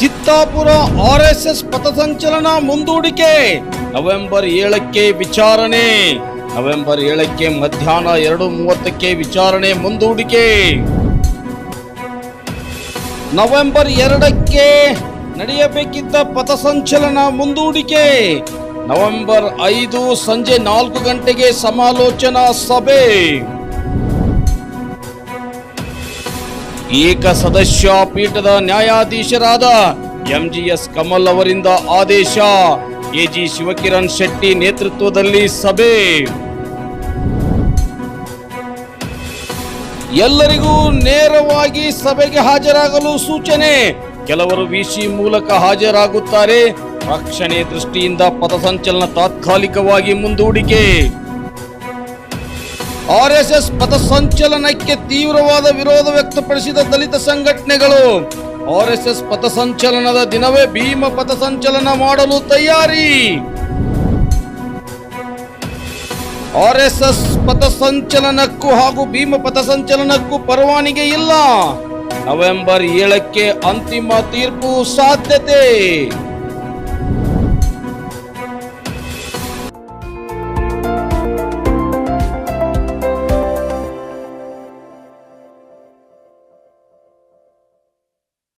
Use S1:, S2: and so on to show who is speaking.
S1: Chittapur RSS ಪಥಸಂಚಲನ ಮುಂದೂಡಿಕೆ. November ಏಳಕ್ಕೆ ವಿಚಾರಣೆ. ನವೆಂಬರ್ ಏಳಕ್ಕೆ ಮಧ್ಯಾಹ್ನ ಎರಡು ಮೂವತ್ತಕ್ಕೆ ವಿಚಾರಣೆ ಮುಂದೂಡಿಕೆ. ನವೆಂಬರ್ ಎರಡಕ್ಕೆ ನಡೆಯಬೇಕಿದ್ದ ಪಥಸಂಚಲನ ಮುಂದೂಡಿಕೆ. ನವೆಂಬರ್ ಐದು ಸಂಜೆ ನಾಲ್ಕು ಗಂಟೆಗೆ ಸಮಾಲೋಚನಾ ಸಭೆ. ಏಕ ಸದಸ್ಯ ಪೀಠದ ನ್ಯಾಯಾಧೀಶರಾದ ಎಂಜಿಎಸ್ ಕಮಲ್ ಅವರಿಂದ ಆದೇಶ. ಎಜಿ ಶಿವಕಿರಣ್ ಶೆಟ್ಟಿ ನೇತೃತ್ವದಲ್ಲಿ ಸಭೆ. ಎಲ್ಲರಿಗೂ ನೇರವಾಗಿ ಸಭೆಗೆ ಹಾಜರಾಗಲು ಸೂಚನೆ. ಕೆಲವರು ವಿಸಿ ಮೂಲಕ ಹಾಜರಾಗುತ್ತಾರೆ. ರಕ್ಷಣೆ ದೃಷ್ಟಿಯಿಂದ ಪಥಸಂಚಲನ ತಾತ್ಕಾಲಿಕವಾಗಿ ಮುಂದೂಡಿಕೆ. ಆರ್ಎಸ್ಎಸ್ ಪಥಸಂಚಲನಕ್ಕೆ ತೀವ್ರವಾದ ವಿರೋಧ ವ್ಯಕ್ತಪಡಿಸಿದ ದಲಿತ ಸಂಘಟನೆಗಳು ಆರ್ಎಸ್ಎಸ್ ಪಥಸಂಚಲನದ ದಿನವೇ ಭೀಮ ಪಥಸಂಚಲನ ಮಾಡಲು ತಯಾರಿ. ಆರ್ಎಸ್ಎಸ್ ಪಥಸಂಚಲನಕ್ಕೂ ಹಾಗೂ ಭೀಮ ಪಥಸಂಚಲನಕ್ಕೂ ಪರವಾನಿಗೆ ಇಲ್ಲ. ನವೆಂಬರ್ ಏಳಕ್ಕೆ ಅಂತಿಮ ತೀರ್ಪು ಸಾಧ್ಯತೆ.